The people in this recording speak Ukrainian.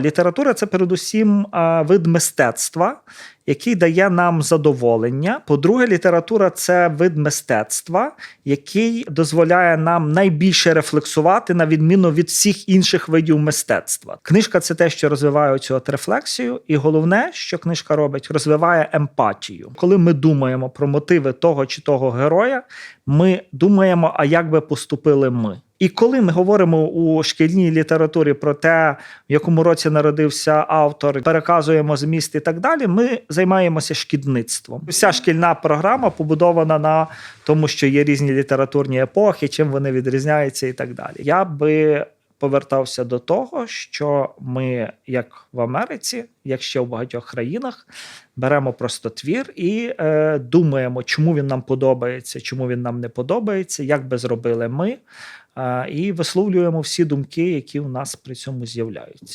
Література це передусім вид мистецтва, який дає нам задоволення. По-друге, література це вид мистецтва, який дозволяє нам найбільше рефлексувати на відміну від всіх інших видів мистецтва. Книжка це те, що розвиває цю от рефлексію, і головне, що книжка робить, розвиває емпатію. Коли ми думаємо про мотиви того чи того героя, ми думаємо, а як би поступили ми. І коли ми говоримо у шкільній літературі про те, в якому році народився автор, переказуємо зміст і так далі, ми займаємося шкідництвом. Вся шкільна програма побудована на тому, що є різні літературні епохи, чим вони відрізняються, і так далі. Я би повертався до того, що ми, як в Америці, як ще в багатьох країнах, беремо просто твір і е, думаємо, чому він нам подобається, чому він нам не подобається, як би зробили ми, е, і висловлюємо всі думки, які у нас при цьому з'являються.